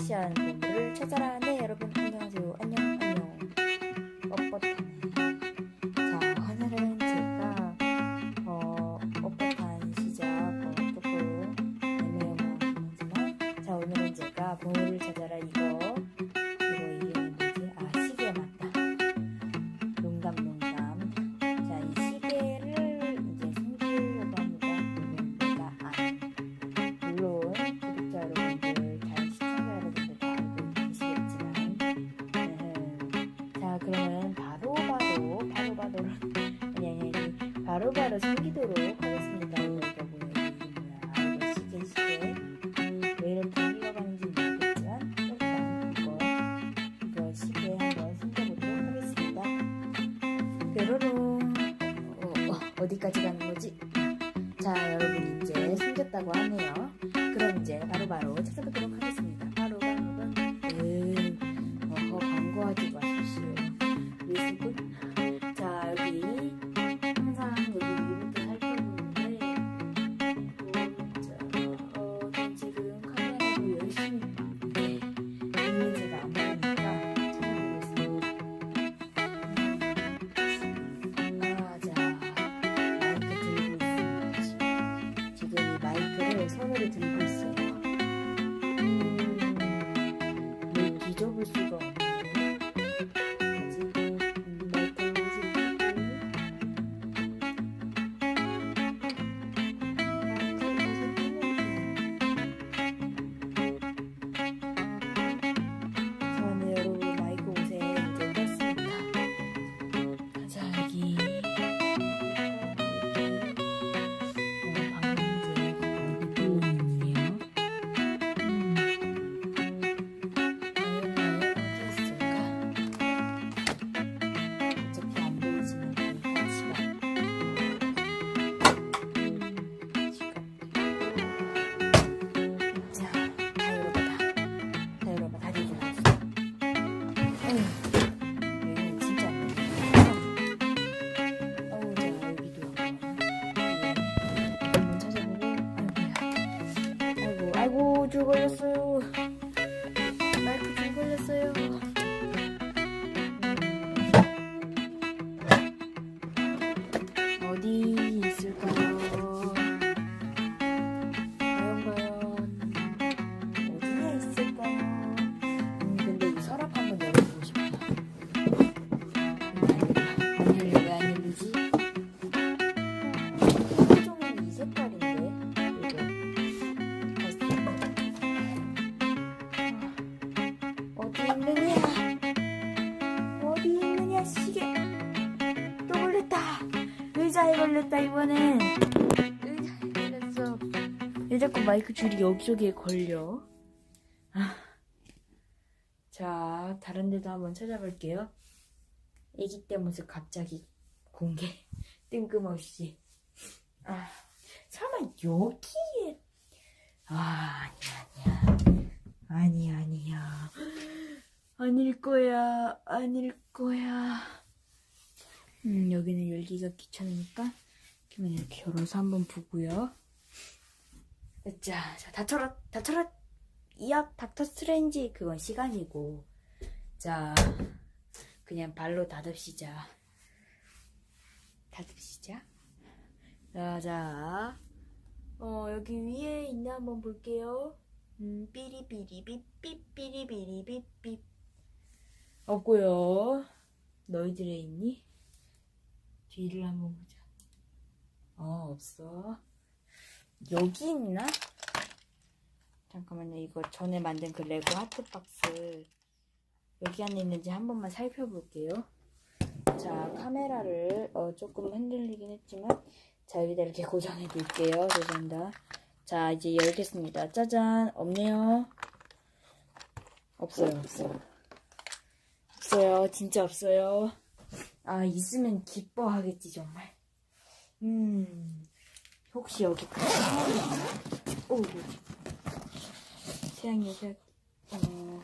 섹시한 보물을 찾아라. 네, 여러분 안녕하세요. 안녕 안녕. 바로 바로 숨기도록 하겠습니다. 아, 어, 어, 어디까지 가는 거지? 자 여러분 이제 숨겼다고 하네요. 그럼 이제 바로바로 찾아보도록 하겠습니다. 바로 바로 바로. 음, 어허 광고하지 마십시오. 이미지가 안 보이 자꾸 마이크 줄이 여기저기에 걸려? 아. 자, 다른 데도 한번 찾아볼게요. 애기 때 모습 갑자기 공개. 뜬금없이. 아, 설마 여기에. 아, 아니야, 아니야. 아니야, 아니야. 아닐 거야, 아닐 거야. 음, 여기는 열기가 귀찮으니까. 그러면 이렇게 열어서 한번 보고요. 자, 자, 닥쳐라, 닥쳐라. 이약 닥터 스트레인지 그건 시간이고. 자 그냥 발로 닫읍시자. 닫읍시자. 자 자. 어 여기 위에 있나 한번 볼게요. 음 삐리삐리삐삐 삐리삐리삐삐. 없고요. 너희들에 있니? 뒤를 한번 보자. 어 없어 여기 있나? 잠깐만요. 이거 전에 만든 그 레고 하트박스 여기 안에 있는지 한 번만 살펴볼게요. 자, 카메라를 어, 조금 흔들리긴 했지만 자, 여기다 이렇게 고정해 둘게요. 죄송합니다. 자, 이제 열겠습니다. 짜잔. 없네요. 없어요. 없어요. 없어요. 진짜 없어요. 아, 있으면 기뻐하겠지, 정말. 음, 혹시 여기 그 사람이 있나? 오, 태양이 색, 어,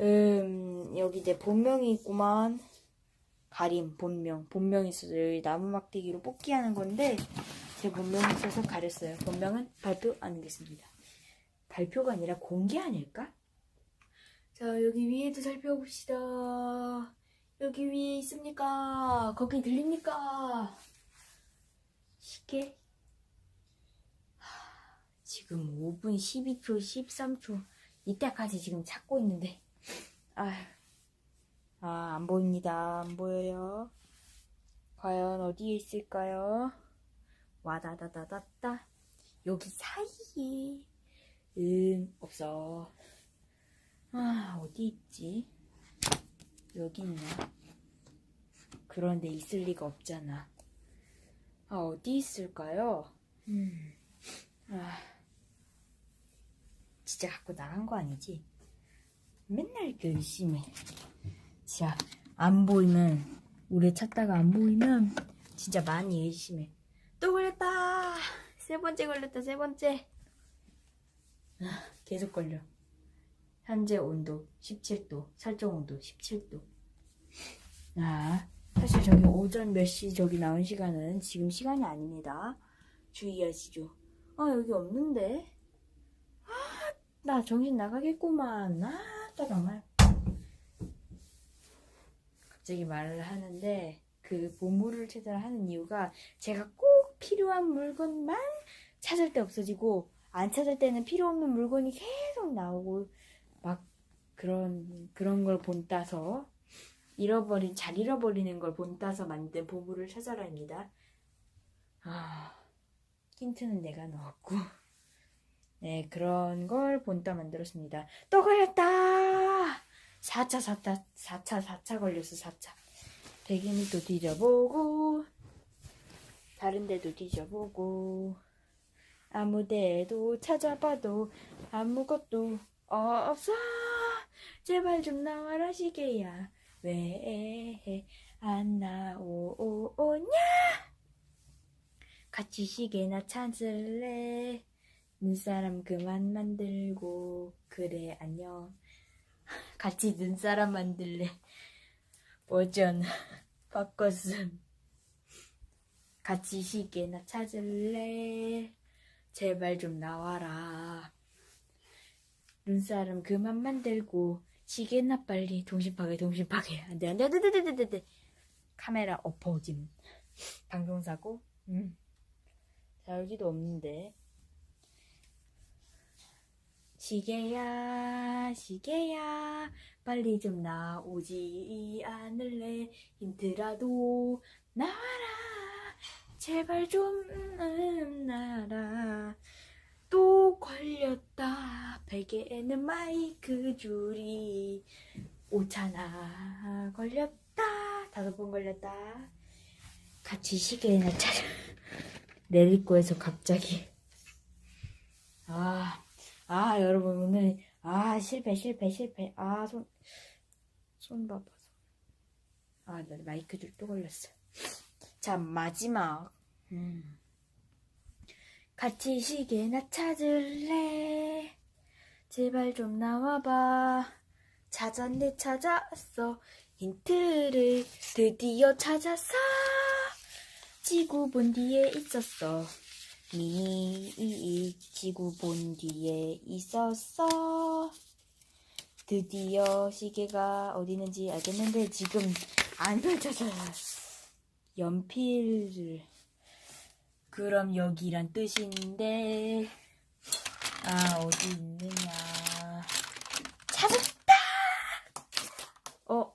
음, 여기 내 본명이 있구만. 가림, 본명. 본명이 있어서 여기 나무 막대기로 뽑기 하는 건데, 제 본명이 있어서 가렸어요. 본명은 발표 안 하겠습니다. 발표가 아니라 공개 아닐까? 자, 여기 위에도 살펴봅시다. 여기 위에 있습니까? 거기 들립니까? 시계? 하, 지금 5분 12초, 13초. 이때까지 지금 찾고 있는데. 아, 아, 안 보입니다. 안 보여요. 과연 어디에 있을까요? 와다다다다다. 여기 사이에. 응, 없어. 아, 어디 있지? 여기 있나? 그런데 있을 리가 없잖아. 아, 어디 있을까요? 음, 아, 진짜 갖고 나간 거 아니지? 맨날 열심히. 자, 안 보이면, 오래 찾다가 안 보이면, 진짜 많이 열심히. 또 걸렸다! 세 번째 걸렸다, 세 번째. 아, 계속 걸려. 현재 온도 17도, 설정 온도 17도. 아, 사실 저기 오전 몇 시 저기 나온 시간은 지금 시간이 아닙니다. 주의하시죠. 아, 여기 없는데? 아, 나 정신 나가겠구만. 아, 나 정말. 갑자기 말을 하는데, 그 보물을 찾아라 하는 이유가 제가 꼭 필요한 물건만 찾을 때 없어지고, 안 찾을 때는 필요 없는 물건이 계속 나오고, 막 그런 그런 걸 본따서 잃어버린 잘 잃어버리는 걸 본따서 만든 보물을 찾아라입니다. 아 힌트는 내가 넣었고 네 그런 걸 본따 만들었습니다. 또 걸렸다. 4차 4차 4차 4차 걸렸어 4차. 대기미 또 뒤져보고 다른 데도 뒤져보고 아무 데도 찾아봐도 아무것도 없어 제발 좀 나와라 시계야 왜 안 나오냐? 같이 시계나 찾을래? 눈사람 그만 만들고. 그래 안녕. 같이 눈사람 만들래. 오전 바꿨음 같이 시계나 찾을래? 제발 좀 나와라. 눈사람 그만 만들고 시계나 빨리. 동심 파괴 동심 파괴. 안돼 안돼 안돼 안돼 안돼 안돼 카메라 엎어짐. 방송 사고? 음. 자 여기도 없는데. 시계야 시계야. 빨리 좀 나오지 않을래? 힌트라도 나와라. 제발 좀 음, 나라. 또 걸렸다 베개에는 마이크 줄이 오차나 걸렸다. 다섯 번 걸렸다. 같이 시계나 찾아 내리꼬에서 갑자기. 아, 아 여러분 오늘 아 실패 실패 실패. 아 손 손 봐봐 아나 마이크 줄 또 걸렸어. 자 마지막. 음. 같이 시계나 찾을래? 제발 좀 나와봐. 찾았네, 찾았어. 힌트를 드디어 찾았어. 지구 본 뒤에 있었어. 미, 지구 본 뒤에 있었어. 드디어 시계가 어디 있는지 알겠는데 지금 안 펼쳐져요. 연필을 그럼 여기란 뜻인데 아 어디 있느냐 찾았다 어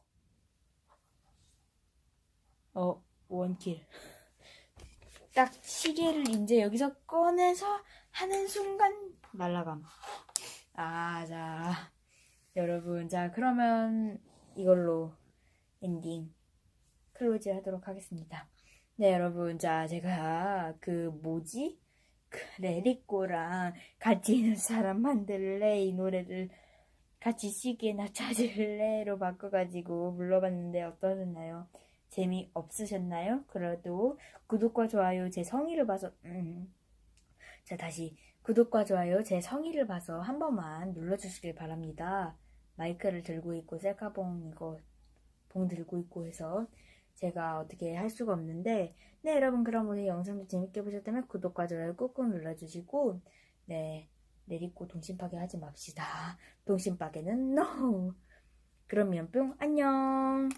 어, 원킬. 딱 시계를 이제 여기서 꺼내서 하는 순간 날라감. 아, 자. 여러분, 자, 그러면 이걸로 엔딩 클로즈 하도록 하겠습니다. 네, 여러분. 자, 제가 그 뭐지? 그 레리꼬랑 같이 있는 사람 만들래 이 노래를 같이 시계나 찾을래로 바꿔가지고 불러봤는데 어떠셨나요? 재미 없으셨나요? 그래도 구독과 좋아요 제 성의를 봐서 음. 자 다시 구독과 좋아요 제 성의를 봐서 한 번만 눌러주시길 바랍니다. 마이크를 들고 있고 셀카봉 이거 봉 들고 있고 해서 제가 어떻게 할 수가 없는데 네 여러분 그럼 오늘 영상도 재밌게 보셨다면 구독과 좋아요 꾹꾹 눌러주시고 네 내리고 동심파괴 하지 맙시다. 동심파괴는 NO! 그러면 뿅 안녕!